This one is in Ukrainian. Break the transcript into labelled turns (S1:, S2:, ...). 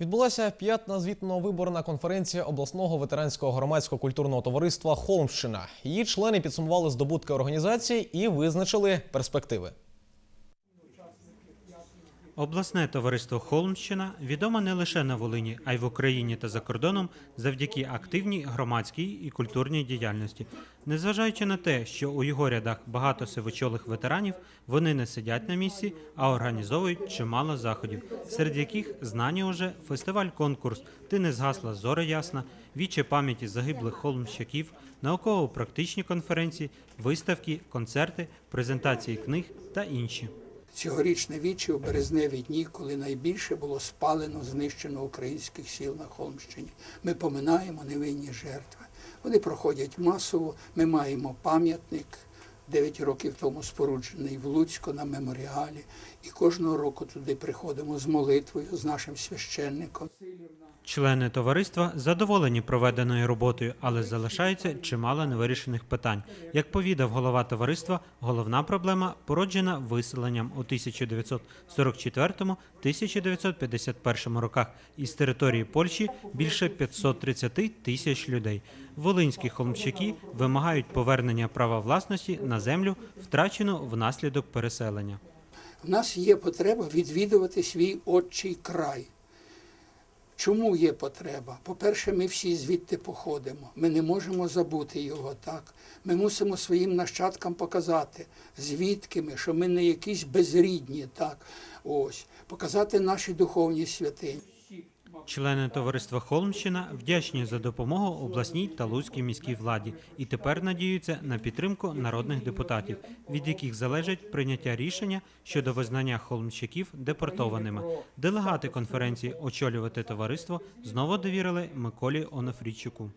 S1: Відбулася п'ятна звітно-виборна конференція обласного ветеранського громадського культурного товариства Холмщина. Її члени підсумували здобутки організації і визначили перспективи.
S2: Обласне товариство Холмщина відоме не лише на Волині, а й в Україні та за кордоном завдяки активній громадській і культурній діяльності. Незважаючи на те, що у його рядах багато сивочолих ветеранів, вони не сидять на місці, а організовують чимало заходів, серед яких знані уже фестиваль-конкурс Ти не згасла зоря ясна, віче пам'яті загиблих холмщаків, науково-практичні конференції, виставки, концерти, презентації книг та інші.
S3: Цьогорічне вічі у березневі дні, коли найбільше було спалено, знищено українських сіл на Холмщині. Ми поминаємо невинні жертви. Вони проходять масово. Ми маємо пам'ятник 9 років тому споруджений в Луцьку на меморіалі. І кожного року туди приходимо з молитвою, з нашим священником.
S2: Члени товариства задоволені проведеною роботою, але залишається чимало невирішених питань. Як повідав голова товариства, головна проблема породжена виселенням у 1944-1951 роках із території Польщі більше 530 тисяч людей. Волинські холмщаки вимагають повернення права власності на землю, втрачену внаслідок переселення.
S3: В нас є потреба відвідувати свій отчий край. Чому є потреба? По-перше, ми всі звідти походимо. Ми не можемо забути його так. Ми мусимо своїм нащадкам показати, звідки ми, що ми не якісь безрідні, так. Ось, показати наші духовні святині.
S2: Члени товариства Холмщина вдячні за допомогу обласній та луцькій міській владі і тепер надіються на підтримку народних депутатів, від яких залежить прийняття рішення щодо визнання холмщиків депортованими. Делегати конференції очолювати товариство знову довірили Миколі Онофрійчуку.